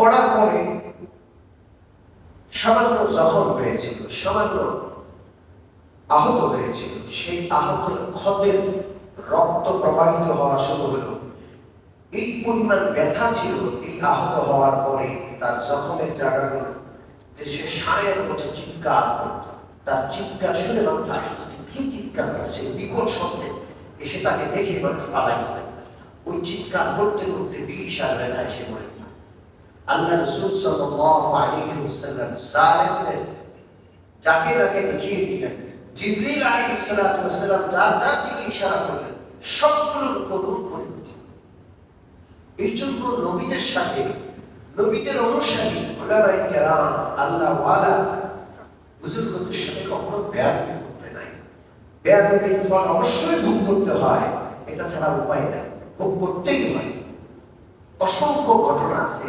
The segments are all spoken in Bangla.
পড়ার পরে সামান্য জখম হয়েছিল, সামান্য আহত হয়েছিল। সেই আহত ক্ষতের রক্ত প্রবাহিত হওয়া শুরু হলো। এই পরিমাণ ব্যথা ছিল, এই আহত হওয়ার পরে তার জখমের জায়গাগুলো যে সে সায়ের মতো চিৎকার করত, তার চিৎকার শুনে মানুষ আসতো কি চিৎকার করছে বিকট শব্দে এসে তাকে দেখে মানুষ পালাইত। ওই চিৎকার করতে করতে বিশাল ব্যথায় সে মরে। আল্লাহ রসুল ওয়াসাল্লাম সালেমদের যাকে যাকে দেখিয়ে দিলেন, জিবরিল আলাইহিস সালাতু ওয়াসালাম যার যার দিকে ইশারা করলেন, সবগুলোর করুণ পরিণতি এই জন্য নবীদের সাথে, নবীদের অনুসারী ওলামাই কেরাম, আল্লাহ ওয়ালা বুজুর্গদের সাথে কখনো বেয়াদবি করতে নাই। বেয়াদবির ফল অবশ্যই ভোগ করতে হয়, এটা ছাড়া উপায় নাই, ভোগ করতেই হয়। অসংখ্য ঘটনা আছে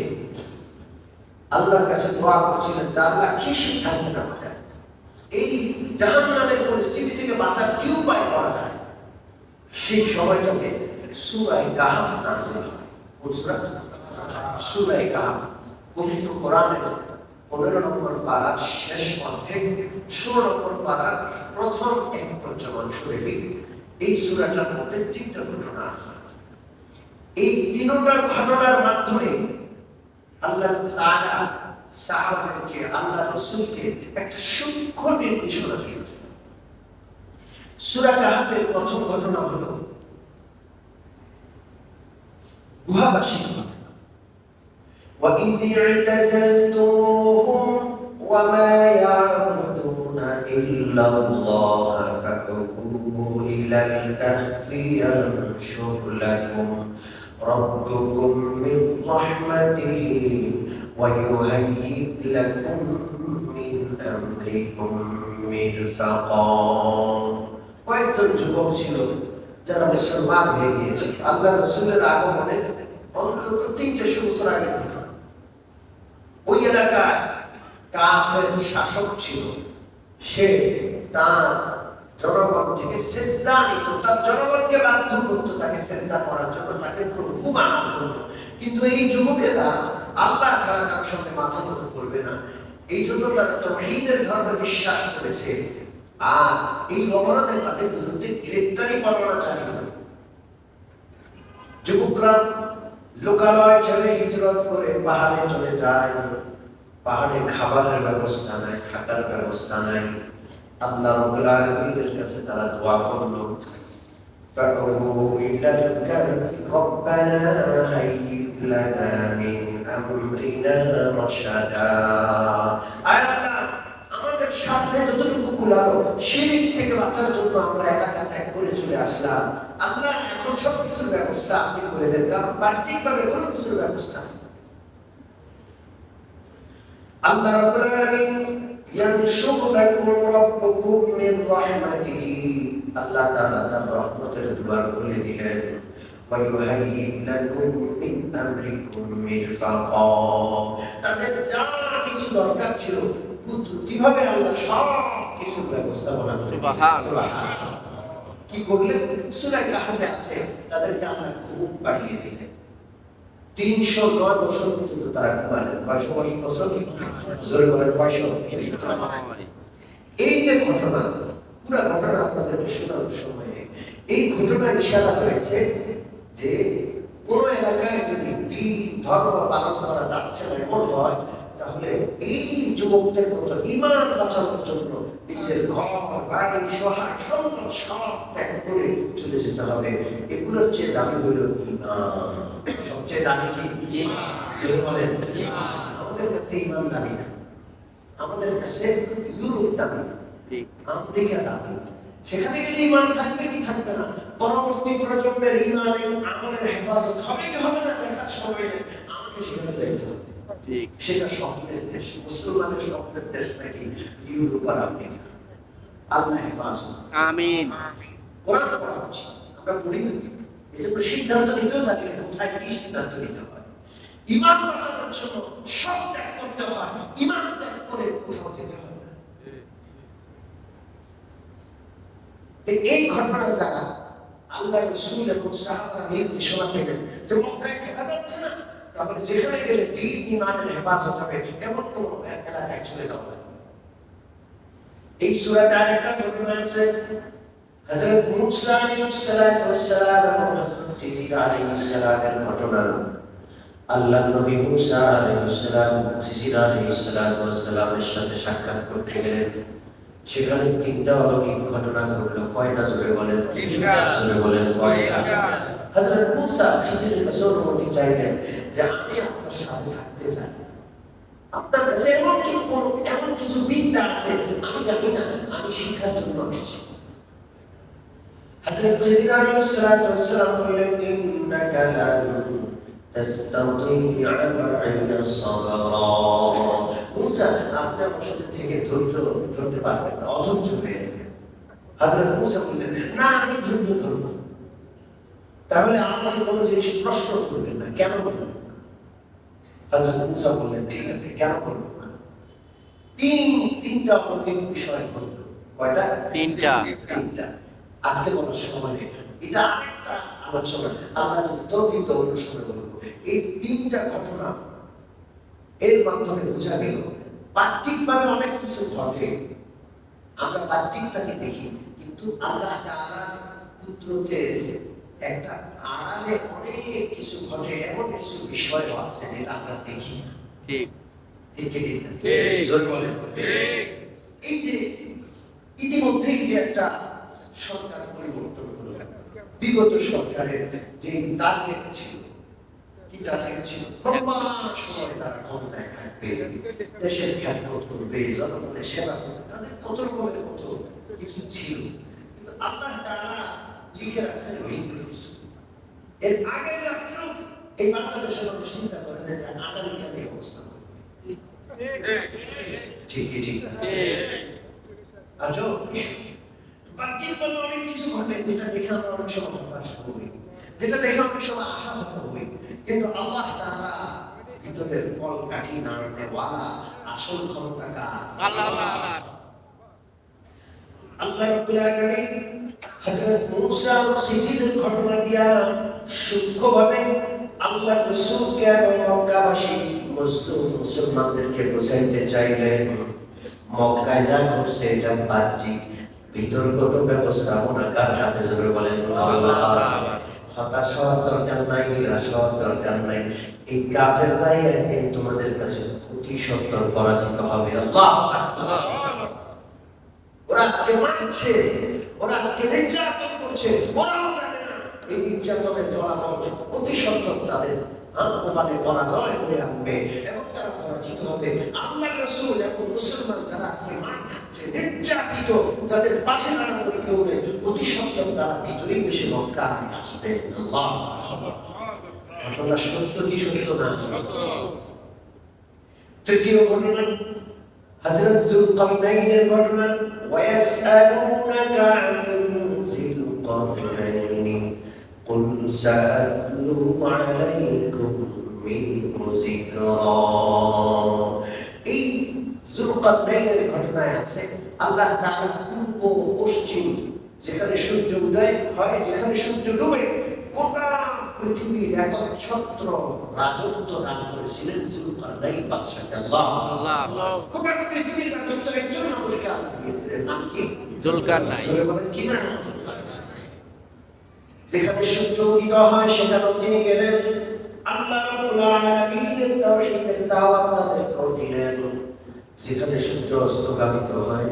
আল্লাহর কাছে দোয়া করেছিলেন যে আল্লাহ কি সিদ্ধান্ত নেওয়া যায়? এই জাহান নামের পরিস্থিতি থেকে বাঁচার কি উপায় করা যায়? সেই সময়টাতে সূরা কাহাফ নাযিল হয়। কোন সূরা? সূরা কাহাফ, পবিত্র কোরআনের পনেরো নম্বর পাড়ার শেষ অর্ধেক, ষোলো নম্বর পাড়ার প্রথম এক পঞ্চমাংশে এই সুরাটার মধ্যে তিনটা ঘটনা আছে। এই তিনটা ঘটনার মাধ্যমে আল্লাহ তাআলা সাহাবাদেরকে আল্লাহ রসুলকে একটা সূক্ষ্ম নির্দেশনা দিয়েছে সূরা কাহাফের প্রথম ঘটনা হলো গুহাবাসীর ঘটনা وإذ اعتزلتموهم وما يعبدون إلا الله فأووا إلى الكهف ينشر لكم ربكم من رحمته ويهيئ لكم من أمركم مرفقا কয়েকজন যুবক ছিল যারা মুসলমান হয়ে গিয়েছে আল্লাহ রসুলের আগমনে অন্তত তিন চারশো বছর আগে ঘটনা ওই এলাকায় কাফের শাসক ছিল সে তার জনগণ থেকে সেজদা নিত তার জনগণকে বাধ্য করতো তাকে সেজদা করার জন্য তাকে প্রভু মানার জন্য। কিন্তু এই যুবকেরা আল্লাহ ছাড়া কারোর সঙ্গে মাথা নত করবে না। এই জন্য তারা তো ঈদের ধর্মে বিশ্বাস করেছে। আর এই অপরাধে তাদের বিরুদ্ধে গ্রেপ্তারি পরোয়ানা জারি হয় যুবকরা লোকালয় ছেড়ে হিজরত করে পাহাড়ে চলে যায়। পাহাড়ে খাবারের ব্যবস্থা নাই, থাকার ব্যবস্থা নাই। আল্লাহ রাব্বুল আলামিনের কাছে তারা দোয়া করলো فأووا إلى الكهف ربنا هيئ لنا من أمرنا رشدا আয় আল্লাহ, আমাদের সাথে যতটুকু কুলালো শিরিক থেকে বাঁচার জন্য আমরা এলাকা ত্যাগ করে চলে আসলাম আল্লাহ এখন সব কিছুর ব্যবস্থা আপনি করে দেন কারণ বাহ্যিকভাবে কোনো কিছুর ব্যবস্থা নেই। আল্লাহ রাব্বুল আলামিন আল্লাহ তাআলা তার রহমতের দুয়ার খুলে দিলেন। তাদের যা কিছু দরকার ছিল কুদরতিভাবে আল্লাহ সব কিছুর ব্যবস্থাপনা। কি করলেন? সূরা কাহফে আছে। তাদেরকে আল্লাহ খুব বাড়িয়ে দিলেন। তিনশো নয় বছর পর্যন্ত তারা ঘুমালেন কয়শো বছর? বছর? জোরে বলেন, কয়শো? এই যে ঘটনা, পুরো ঘটনা আপনাদেরকে শোনানোর সময়ে। এই ঘটনা ইশারা করেছে যে কোন এলাকায় যদি দিন ধর্ম পালন করা যাচ্ছে না, এমন হয়, তাহলে এই যুবকদের মতো ইমান বাঁচানোর জন্য নিজের ঘর, বাড়ি সহায় সম্পদ সব ত্যাগ করে চলে যেতে হবে। এগুলোর চেয়ে দামি হলো ইমান। সবচেয়ে দামি কি? বলেন। আমাদের কাছে ইমান দামি না। আমাদের কাছে ইউরোপ দামি আমেরিকা দামি সেখানে গেলে ইমান থাকবে কি থাকবে না? পরবর্তী প্রজন্মের ইমান আমলের হেফাজত হবে কি হবে না দেখার সময় নেই। আমাকে সেখানে যাইতে হবে। সেটা স্বপ্নের দেশ। মুসলমানের স্বপ্নের দেশ নাকি ইউরোপ আর আমেরিকা? আল্লাহ হেফাজত। আমিন। কোরআন পড়া উচিত। আমরা পড়ি না এই সিদ্ধান্ত নিতেও জানি না কোথায় কি সিদ্ধান্ত নিতে হয়। ইমান বাঁচানোর জন্য সব ত্যাগ করতে হয়, ইমান ত্যাগ করে কোথাও যেতে হয় এই ঘটনার দ্বারা আল্লাহ রসুল এবং সাহাবারা নির্দেশনা পেলেন যে মক্কায় থাকা যাচ্ছে না। তাহলে যেখানে গেলে দিন ইমানের হেফাজত হবে এমন কোন এলাকায় চলে যাওয়া এই সুরাতে আরেকটা ঘটনা আছে। হযরত মুসা আলাইহিস সালাতু ওয়াস সালাম এবং হযরত খিজির আলাইহিস সালামের ঘটনা। আল্লাহ নবী মুসা আলাইহিস সালাম খিজির আলাইহিস সালাতু ওয়াস সালামের সাথে সাক্ষাৎ করতে গেলেন। সেখানে তিনটা অলৌকিক ঘটনা ঘটলো। কয়টা জোরে বলেন? জোরে বলেন কয়টা। হযরত মুসা খিজিরের কাছে অনুমতি চাইলেন যে আমি আপনার সাথে থাকতে চাই। আপনার কাছে এমন কি কোন এমন কিছু বিদ্যা আছে? আমি জানি না। আমি শিখার জন্য এসেছি হযরত খিজির আলাইহিস সালাতু ওয়াস সালাম বললেন ইন্নাকা লান তাস্তাতি'a মা'িয়া সাবরা মুসা আপনি আমার সাথে থেকে ধৈর্য ধরতে পারবেন না অধৈর্য হয়ে যাবেন। মুসা বললেন না আমি ধৈর্য ধরব তাহলে আমাকে কোনো জিনিস প্রশ্ন করবেন না কেন বলবেন না? হযরত মুসা বললেন ঠিক আছে কেন করব না? তিন তিনটা অলৌকিক বিষয় ঘটলো কয়টা? তিনটা। তিনটা। আজকে বলার সময় নেই এটা আরেকটা আলোচনা। আল্লাহ যদি তৌফিক দেয় অন্য সময় বলব এই তিনটা ঘটনা এর মাধ্যমে বোঝা গেল বাহ্যিকভাবে অনেক কিছু ঘটে। আমরা বাহ্যিকটাকে দেখি কিন্তু আল্লাহ তাআলা পুত্রতে একটা আড়ালে অনেক কিছু ঘটে এমন কিছু বিষয় আছে যেটা আমরা দেখি না। ঠিক। ঠিক ঠিক ঠিক। জোরে বলেন। এই যে ইতিমধ্যেই যে একটা সরকার পরিবর্তন হলো। বিগত সরকারের যে টার্গেট ছিল কি টার্গেট ছিল সময় তারা ক্ষমতায় থাকবে দেশের খ্যাতবোধ করবে জনগণের সেবা করবে তাদের কত রকমের কত কিছু ছিল। কিন্তু আল্লাহ তারা লিখে রাখছেন ভিন্ন কিছু এর আগের রাত্রেও এই বাংলাদেশের মানুষ চিন্তা করে না যে আগামীকাল এই অবস্থা ঠিকই ঠিক আজও বলে অনেক কিছু ঘটে যেটা দেখে আমরা অনেক সময় হতাশ হই যেটা দেখে অনেক সময় আশাহত হই কিন্তু আল্লাহ তাআলা ভিতরের কল কাঠি নাড়ানোওয়ালা আসল ক্ষমতা কার? আল্লাহ আল্লাহ রাব্বুল আলামিন হযরত মূসা ও খিজিরের ঘটনা দিয়া সূক্ষ্মভাবে আল্লাহ রাসূলকে এবং মক্কাবাসী মুসলিম মুসলমানদেরকে বোঝাইতে চাইলেন মক্কায় যা ঘটছে এটা বাহ্যিক। ভিতরগত ব্যবস্থাপনা কার হাতে জোরে বলেন? হতাশ হওয়ার দরকার নাই, নিরাশ হওয়ার দরকার নাই। এই কাফেররাই একদিন তোমাদের কাছে অতি সত্তর পরাজিত হবে। আল্লাহ ওরা আজকে ওরা আজকে নির্যাতন করছে এই নির্যাতনের ফলাফল অতি সত্তর তাদের আত্মবাদে পরাজয় হয়ে আনবে এবং তারা পরাজিত হবে। আল্লাহ রসুল এবং মুসলমান যারা আজকে মার খাচ্ছে নির্যাতিত, যাদের পাশে দাঁড়ানোর কেউ নেই। অতি সত্তর তারা বিজয়ী বেশি মক্কায় আসবে। ঘটনা সত্য কি সত্য না? তৃতীয় ঘটনা, হযরত যুলকারনাইনের ঘটনা ওয়ায়াসআলুনাকা আন যিলকারনাইনি কুল সাআতলু আলাইকুম মিনহু যিকরা। এই যুলকারনাইনের ঘটনায় আছে। আল্লাহ তাআলা পূর্ব পশ্চিম যেখানে সূর্য উদয় হয় যেখানে সূর্য ডুবে গোটা পৃথিবীর একচ্ছত্র রাজত্ব দান করেছিলেন যুলকারনাইন বাদশাকে আল্লাহ। আল্লাহ। গোটা পৃথিবীর রাজত্ব একজন মানুষকে আল্লাহ দিয়েছিলেন। নাম কি? জুলকারনাইন। কি না যেখানে সূর্য উদিত হয় সেখানেও তিনি গেলেন। আল্লাহ রাব্বুল আলামিনের তাওহীদের দাওয়াত তাদেরকেও দিলেন যেখানে সূর্য অস্তগামিত হয়,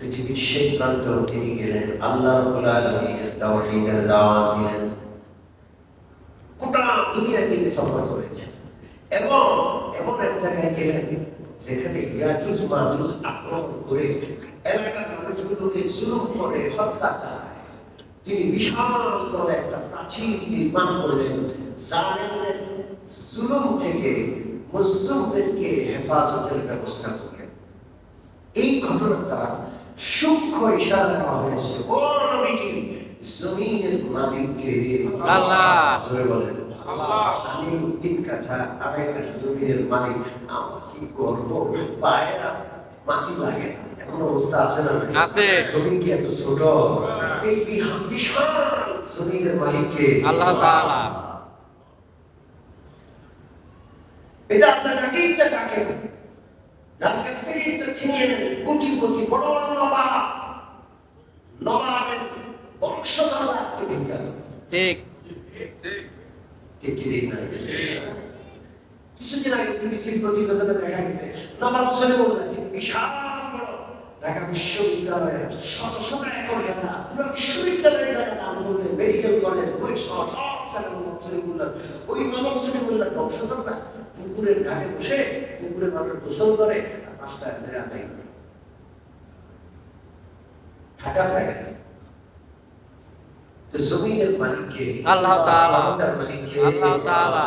পৃথিবীর সেই প্রান্ত তিনি গেলেন, আল্লাহ দাওয়াত দিলেন। গোটা দুনিয়ায় তিনি সফর করেছেন। এবং এমন এক জায়গায় গেলেন, যেখানে ইয়াজুজ মাজুজ আক্রমণ করে এলাকার মানুষগুলোকে করে হত্যা চালায়। তিনি বিশাল বড় একটা প্রাচীর নির্মাণ করলেন, জালেমদের জুলুম থেকে মুসলিমদেরকে হেফাজতের ব্যবস্থা করলেন। এই ঘটনার দ্বারা সূক্ষ্ম ইশারা দেওয়া হয়েছে। ও নবীজি জমিনের মালিককে। আল্লাহ। জোরে বলেন। আমি তিন কাঠা আড়াই কাঠা জমিনের মালিক আমি কি করব? পায়ে মাটি লাগে না। এমন অবস্থা আছে না আছে। জমিন কি এত ছোট? এই বিশাল জমিনের মালিককে। আল্লাহ তাআলা। এটা আপনার যাকে ইচ্ছা তাকে যার কাছ নেন। কোটি কোটি বড় বড় নবাব। নবাবের বংশধর আজকে ঠিক। ঠিক ঠিক না কিছুদিন আগে বিবিসির প্রতিবেদনে দেখা গেছে নবাব সলিমুল্লাহ বিশাল বড় ঢাকা বিশ্ববিদ্যালয়ের শত শত একর জায়গা পুরো বিশ্ববিদ্যালয়ের জায়গা দান করলেন মেডিকেল কলেজ বই সব নবাব সলিমুল্লাহ। ওই নবাব সলিমুল্লাহ বংশধররা পুকুরের ঘাটে বসে পুকুরে মানুষ গোসল করে পাঁচটা ধরে আদায় থাকার জায়গা নেই। তো জমিনের মালিককে আল্লাহ তাআলা। মালিককে আল্লাহ তাআলা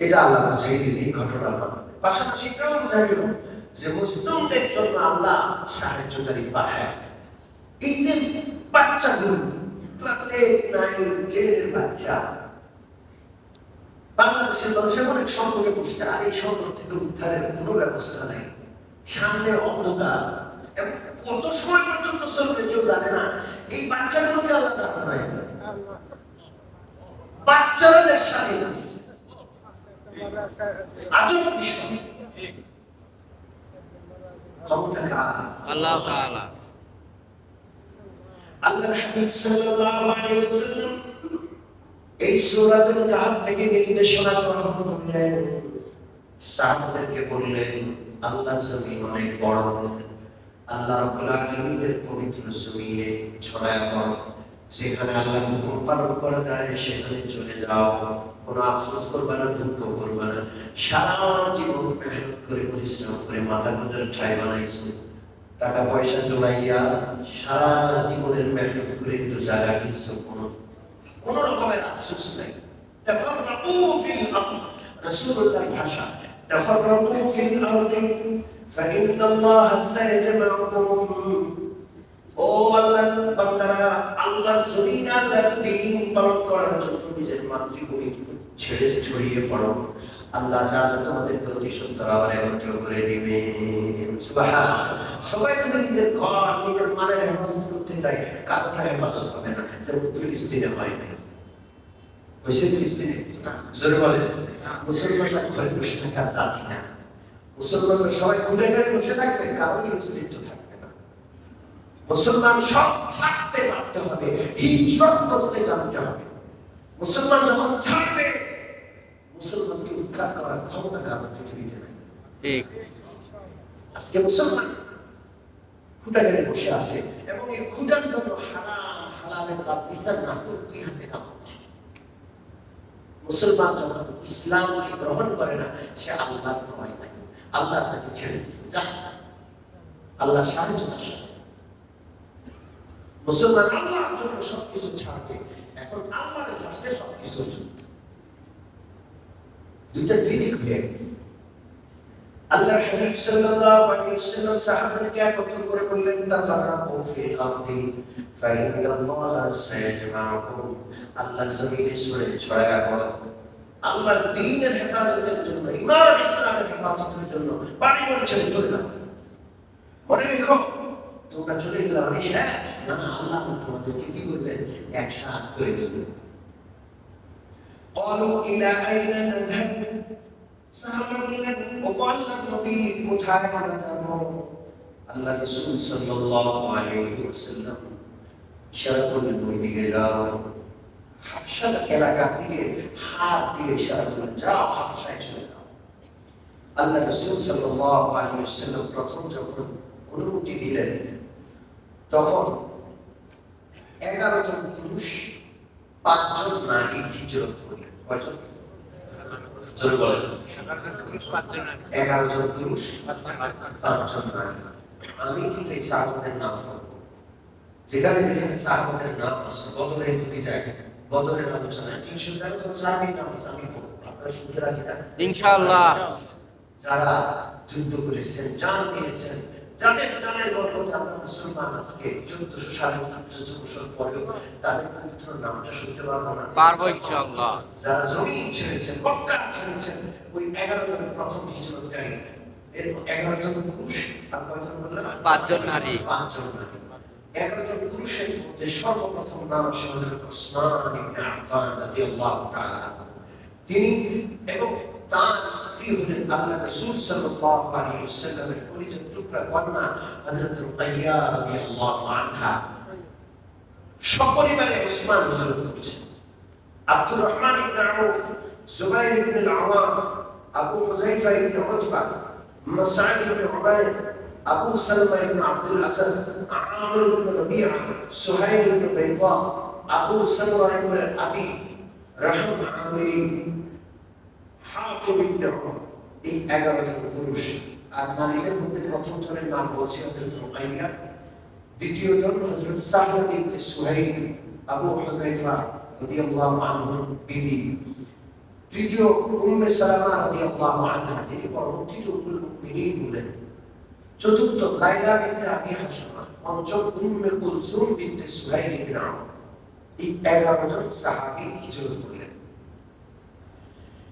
এটা আল্লাহ বুঝাই দিন এই ঘটনার মাধ্যমে পাশাপাশি এটাও বোঝা গেল যে মুসলিমদের জন্য আল্লাহ সাহায্যকারী পাঠায় এই যে বাচ্চাগুলো ক্লাস এইট নাইন টেনের বাচ্চা বাংলাদেশের মানুষের অনেক সংকটে পড়ছে আর এই সংকট থেকে উদ্ধারের কোনো ব্যবস্থা নেই। সামনে অন্ধকার এবং কত সময় পর্যন্ত চলবে কেউ জানে না। এই বাচ্চাগুলোকে আল্লাহ দাঁড় নাই বাচ্চারা দেশ স্বাধীন। আজব বিষয় ক্ষমতা কার আল্লাহ তাআলা। আল্লাহর হাবিব সাল্লাল্লাহু আলাইহি ওয়াসাল্লাম এই সূরাতুল কাহফ থেকে নির্দেশনা গ্রহণ করলেন সাহাবাদেরকে বললেন, আল্লাহর জমিন অনেক বড়। আল্লাহ রাব্বুল আলামিনের পবিত্র জমিনে ছড়ায় পড়ো। সেখানে আল্লাহর হুকুম পালন করা যায়, সেখানে চলে যাও। কোনো আফসোস করবে না, দুঃখ করবে না। সারা জীবন মেহনত করে, পরিশ্রম করে, মাথা গোজার ঠাই বানাইছো। টাকা পয়সা জমাইয়া সারা জীবনের মেহনত করে একটু জায়গা কিনছো কোনো। কোন রকমের আফসোস নেই। তাফাররাকু ছেড়ে ছড়িয়ে পড়ো। আল্লাহ তোমাদেরকে অতি সুন্দর আবার একত্র করে দিবে সবাই যদি নিজের ঘর, নিজের মালের হেফাজত করতে চায় কারোটা হেফাজত হবে না হয়। না হয়েছে ফিলিস্তিনে জোরে বলে। মুসলমানরা ঘরে বসে থাকার জাতি না। মুসলমানরা সবাই ঘুরে ঘুরে বসে থাকবে কারোই অস্তিত্ব থাকবে না। মুসলমান সব ছাড়তে পারতে হবে হিজরত করতে জানতে হবে। মুসলমান যখন ছাড়বে মুসলমানকে উদ্ধার করার ক্ষমতা কারও পৃথিবীতে নাই। ঠিক। আজকে মুসলমান খুঁটাগাড়ি বসে আছে এবং এই খুঁটার জন্য হারাম হালালের বাদ বিচার না করে দুই হাতে কামাচ্ছে মুসলমান যখন ইসলামকে গ্রহণ করে না, সে আল্লাহর ভয় নাই। আল্লাহ তাকে ছেড়ে দিচ্ছে যা আল্লাহ সাহায্য তার মুসলমান আল্লাহর জন্য সবকিছু ছাড়বে। এখন আল্লাহর সাথে সবকিছু। দুইটা দুই দিক হয়ে গেছে। আল্লাহর হাবিব সাল্লাল্লাহু আলাইহি ওয়াসাল্লাম সাহাবাদেরকে একত্র করে বললেন তাফাররাকু ফিল আরদি ফাইন্নাল্লাহা সায়াজমাউকুম আল্লাহর জমিনে সরে ছড়ায়া পড়ো আল্লাহর দ্বীনের হেফাজতের জন্য ইমান ইসলামের হেফাজতের জন্য বাড়ি ঘর ছেড়ে চলে যাও মনে রেখো তোমরা চলে গেলে মানে শেষ না না, আল্লাহ তোমাদেরকে কি করবেন একসাথ করে দেবেন قالوا إلى أين نذهب সাহাবা বললেন ও আল্লাহর নবী কোথায় আমরা যাব? আল্লাহ রাসূল সাল্লাল্লাহু আলাইহি ওয়াসাল্লাম যাও হাফসা এলাকার দিকে হাত দিয়ে ইশারা যাও হাফসায় চলে যাও আল্লাহ রাসূল সাল্লাল্লাহু আলাইহি ওয়াসাল্লাম প্রথম যখন অনুমতি দিলেন, তখন এগারো জন পুরুষ, পাঁচজন নারী হিজরত করলেন। কয়জন? জোরে বলেন। এগারো জন পুরুষ পাঁচজন নারী। আমি কিন্তু এই সাহাবাদের নাম করব যেখানে যেখানে সাহাবাদের নাম আছে বদরে যদি যায় বদরের আলোচনায় তিনশো তেরো জন সাহাবির নাম আছে আমি করব আপনার শুনতে রাজি না? ইনশাআল্লাহ। যারা যুদ্ধ করেছেন জান দিয়েছেন যাদের জানের বরকতে আমরা মুসলমান আজকে চোদ্দশো সাড়ে চোদ্দশো বছর পরেও তাদের পবিত্র নামটা শুনতে পারব না। পারব ইনশাআল্লাহ। যারা জমিন ছেড়েছেন মক্কা ছেড়েছেন ওই এগারো জন প্রথম হিজরতকারী। এর এগারো জন পুরুষ আর কয়জন বললাম? পাঁচজন নারী। পাঁচজন নারী। এগারো জন পুরুষের মধ্যে সর্বপ্রথম নাম আসে হযরত ওসমান ইবনে আফফান রাদিয়াল্লাহু তাআলা। তিনি এবং আল্লাহ রাসূল সাল্লাল্লাহু সপরিবারে হিজরত করছেন। আব্দুর রহমান ইবনে আউফ ইবনে আল-আওয়াম আবু হুযাইফা ইবনে উতবা মাসআদ ইবনে উবাইদ আবু সালমা ইবনে আব্দুল আসাদ ইবনে রবিআ সুহাইল ইবনে বাইদা, আবু সামরা ইবনে আবি আমিরি হাকিম ইবনে উমর। এই এগারো জন পুরুষ আর নারীদের মধ্যে প্রথম জনের নাম বলছে হযরত রুকাইয়া, দ্বিতীয় জন হযরত সাহিব ইবনে সুহাইল, আবু হুযাইফা রাদিয়াল্লাহু আনহু বিবি, তৃতীয় উম্মে সালামা রাদিয়াল্লাহু আনহা, যিনি পরবর্তীতে উম্মুল মুমিনিন হলেন চতুর্থ লাইলা বিনতে আবি হাসামা পঞ্চম উম্মে কুলসুম বিনতে সুহাইল ইবনে আমর এই এগারো জন সাহাবী হিজরত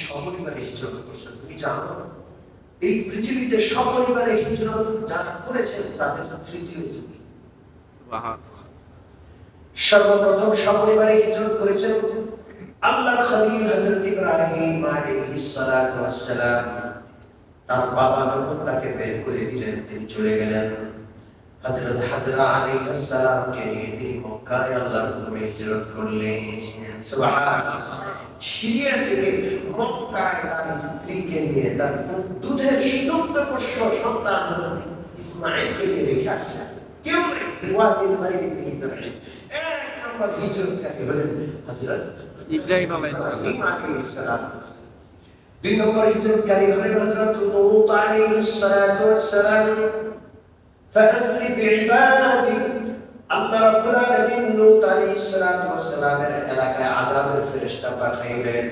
সপরিবারে হিজরত করছ তুমি জানো এই পৃথিবীতে সপরিবারে হিজরত যারা করেছেন তাদের তৃতীয় তুমি সর্বপ্রথম সপরিবারে হিজরত করেছেন আল্লাহর খলিল হযরত ইব্রাহিম আলাইহিস সালাতু ওয়াস সালাম তার বাবা যখন তাকে বের করে দিলেন তিনি চলে গেলেন। হযরত হাজরা আলাইহিস সালামকে নিয়ে তিনি মক্কায় আল্লাহর হুকুমে হিজরত করলেন। সুবহানাল্লাহ। সিরিয়া থেকে মক্কায় তার স্ত্রীকে নিয়ে তার দুধের দুগ্ধপোষ্য সন্তান হযরত ইসমাঈলকে নিয়ে রেখে আসলেন কেউ নেই বিওয়াদিল গায়রি ফি জারঈ এক নম্বর হিজরতকারী হলেন হযরত ইব্রাহিম আলাইহিস সালাম ইব্রাহিম আলাইহিস সালাম দুই নম্বর হিজরতকারী হলেন হযরত লূত আলাইহিস সালাতু ওয়াস সালাম فأسر بعبادي আল্লাহ রাব্বুল আলামিন লূত আলাইহিস সালাতু ওয়াস সালামের এলাকায় আযাবের ফেরেশতা পাঠাইলেন।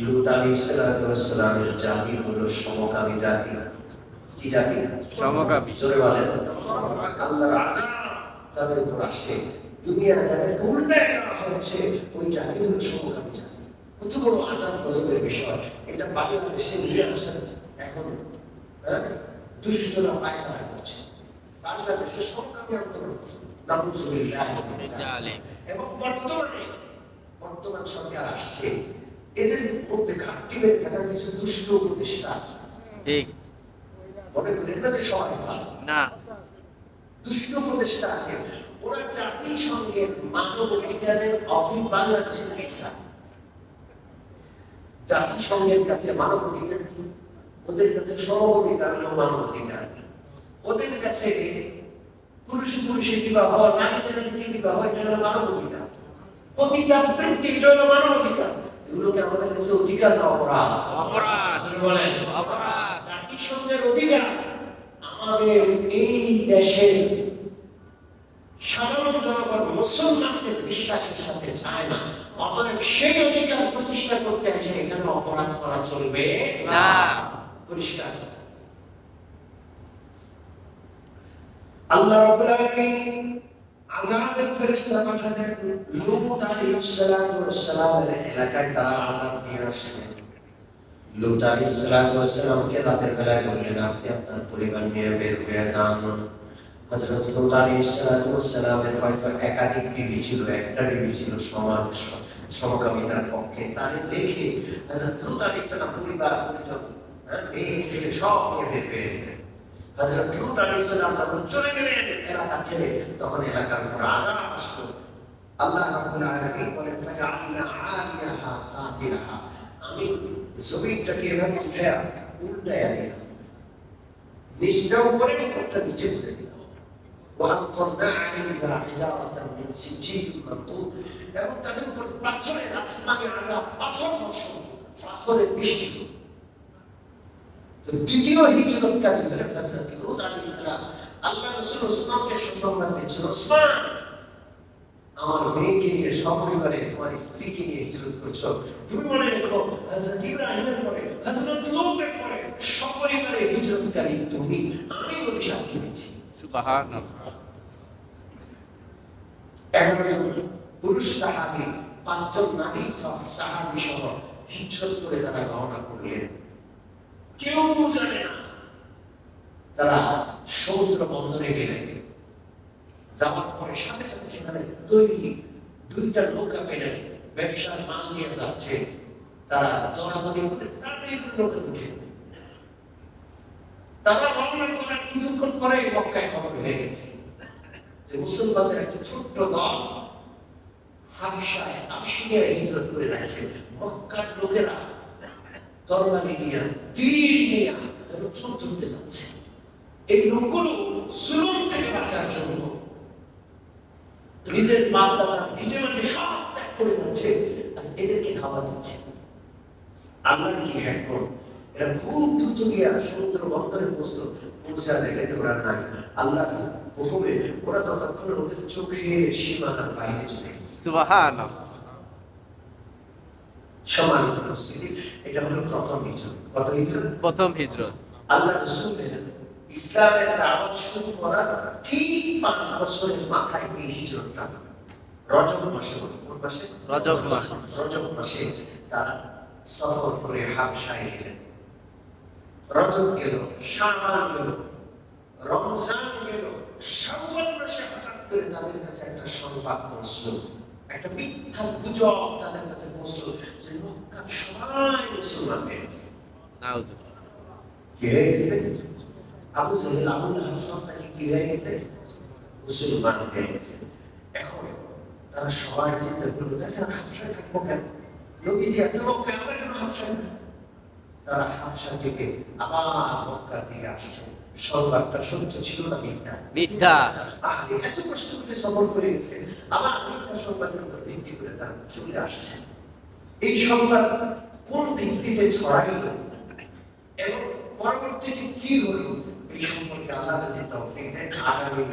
লূত আলাইহিস সালাতু ওয়াস সালামের জাতি হলো সমকামী জাতি। কি জাতি? সমকামী। জোরে বলেন। আল্লাহর আযাব যাদের উপর আসে দুনিয়া যাদের উল্টায় হচ্ছে ওই জাতি হলো সমকামী জাতি। কত বড় আজাব গজবের বিষয়। এটা বাংলাদেশে নিয়ে আসা এখন হ্যাঁ, দুষ্টরা পায়তারা করছে। বাংলাদেশে সমকামী আন্দোলন। এবং বর্তমানে বর্তমান সরকার আসছে এদের মধ্যে ঘাটতি বেড়ে থাকার কিছু দুষ্ট উপদেষ্টা আছে। ঠিক। মনে করেন না যে সবাই ভালো? না। দুষ্ট উপদেষ্টা আছে। ওরা জাতিসংঘের মানব অধিকারের অফিস বাংলাদেশে রেখেছে জাতিসংঘের কাছে মানব অধিকার কি? ওদের কাছে সমভূমিতা হলো মানব অধিকার। ওদের কাছে পুরুষ পুরুষে বিবাহ নারীতে নারীতে বিবাহ এটা হলো মানব অধিকার প্রতিটা বৃত্তি এটা হলো মানব অধিকার এগুলোকে আমাদের কাছে অধিকার না অপরাধ। অপরাধ। বলেন। অপরাধ। জাতিসংঘের অধিকার আমাদের এই দেশের সাধারণ জনগণ মুসলমানদের বিশ্বাসের সাথে যায় না। অতএব সেই অধিকার প্রতিষ্ঠা করতে এসে এখানে অপরাধ করা চলবে না। পরিষ্কার আল্লাহ রাব্বুল আলামিন আযাবের ফেরেশতা পাঠালেন এলাকায় তারা আযাব দিয়ে রাতের বেলায় বললেন আপনি আপনার পরিবার নিয়ে বের হয়ে যান। হযরত হয়তো একাধিক বিবি ছিল একটা বিবি ছিল সমাজ সমকামিতার পক্ষে। তাদের দেখে হযরত লূত আলাইহিস পরিবার পরিজন হ্যাঁ, ছেলে সব নিয়ে বের হয়ে গেলেন হযরত লূত আলাইহিস সালাম যখন চলে গেলেন এলাকা ছেড়ে তখন এলাকার উপর আযাব আসলো আল্লাহ রাব্বুল আলামিন বলেন ফাজআলনা আলিয়াহা সাফিরাহা আমি জমিনটাকে এভাবে উঠে উল্টায়া দিলাম নিচটা উপরে উপরটা নিচে তুলে দিলাম وأمطرنا عليها حجارة من سجيل منضود এবং তাদের উপর পাথরের আসমানি আজাব পাথর বর্ষণ পাথরের বৃষ্টি তো দ্বিতীয় হিজরতকারী হলেন হযরত লূত আলাইহিস সালাম আল্লাহ রাসূল ওসমানকে সুসংবাদ দিচ্ছেন ওসমান আমার মেয়েকে নিয়ে সপরিবারে তোমার স্ত্রীকে নিয়ে হিজরত করছ। তুমি মনে রেখো হযরত ইব্রাহিমের পরে হযরত লূতের পরে সপরিবারে হিজরতকারী তুমি আমি বলে সাক্ষী দিচ্ছি। সুবাহান এগারো জন পুরুষ সাহাবি পাঁচজন নারী সহ সাহাবি সহ হিজরত করে তারা রওনা করলেন। কেউ জানে না। তারা সমুদ্র বন্দরে গেলেন যাওয়ার পরে সাথে সাথে সেখানে তৈরি দুইটা নৌকা পেলেন ব্যবসার মাল নিয়ে যাচ্ছে। তারা দৌড়াদৌড়ি করে তাড়াতাড়ি নৌকা উঠে। তারা রওনা করার কিছুক্ষণ পরে মক্কায় খবর হয়ে গেছে যে মুসলমানদের একটা ছোট্ট দল হাবশায় আবশিয়ায় হিজরত করে যাচ্ছে। মক্কার লোকেরা তরবারি তীর যাচ্ছে। এই লোকগুলো জুলুম থেকে বাঁচার জন্য নিজের সব ত্যাগ করে যাচ্ছে আর এদেরকে খাওয়া দিচ্ছে। আল্লাহর কি হ্যাকমত এরা খুব দ্রুত গিয়া সমুদ্র বন্দরে পৌঁছলো। পৌঁছা দেখে যে ওরা নাই। আল্লাহ হুকুমে ওরা ততক্ষণ ওদের চোখের সীমানার বাইরে চলে গেছে। সম্মানিত উপস্থিতি এটা হলো প্রথম হিজরত। কত হিজরত? প্রথম হিজরত। আল্লাহ রসুলের ইসলামের দাওয়াত শুরু করার ঠিক পাঁচ বছরের মাথায় এই হিজরতটা রজব মাসে কোন মাসে? রজব মাস। রজব মাসে তারা সফর করে হাবশায় গেলেন। রজব গেল শাবান গেল রমজান গেল শাওয়াল মাসে হঠাৎ করে তাদের কাছে একটা সংবাদ পৌঁছলো। একটা মিথ্যা গুজব তাদের কাছে পৌঁছলো যে মক্কার সবাই মুসলমান হয়ে গেছে। কি হয়ে গেছে? আবু জহেল আবু লাহাব সব নাকি কি হয়ে গেছে? মুসলমান হয়ে গেছে। এখন তারা সবাই চিন্তা করল দেখে আর হাবসায় থাকব কেন? নবীজি আছে মক্কায় আমরা কেন হাবসায় তারা হাবসা থেকে আবার মক্কার দিকে আসছে। সংবাদটা সত্য ছিল না মিথ্যা। মিথ্যা। এত কষ্ট করে সফর করে গেছে আবার মিথ্যা সংবাদের উপর ভিত্তি করে তারা চলে আসছে। এই সংবাদ কোন ভিত্তিতে ছড়াইল এবং পরবর্তীতে কি হলো? এই সম্পর্কে আল্লাহ যদি তৌফিক দেয় আগামী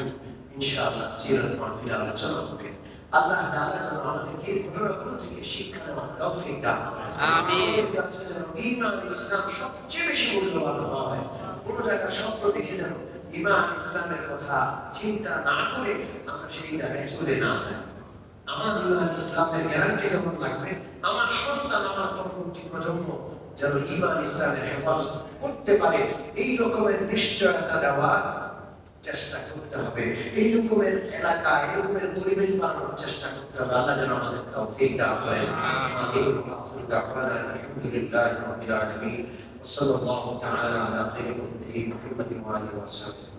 ইনশাআল্লাহ সিরাত মাহফিল আলোচনা হবে। আল্লাহ তাআলা যেন আমাদেরকে ঘটনাগুলো থেকে শিক্ষা নেওয়ার তৌফিক দান করেন। আমিন। আমাদের কাছে যেন ঈমান ইসলাম সবচেয়ে বেশি মূল্যবান হয়। কোনো জায়গার শব্দ দেখে যেন ইমান ইসলামের কথা চিন্তা না করে আমরা সেই জায়গায় চলে না যাই। আমার ইমান ইসলামের গ্যারান্টি যখন লাগবে, আমার সন্তান, আমার পরবর্তী প্রজন্ম যেন ইমান ইসলামের হেফাজত করতে পারে, এই রকমের নিশ্চয়তা দেওয়া চেষ্টা করতে হবে। এই রকমের এলাকা, এই এরকমের পরিবেশ বানানোর চেষ্টা করতে হবে। আল্লাহ যেন আমাদের তৌফিক দান করেন। আমিন। আলহামদুলিল্লাহ রাব্বিল আলামিন। وصلى الله تعالى على خير خلقه محمد وآله وصحبه.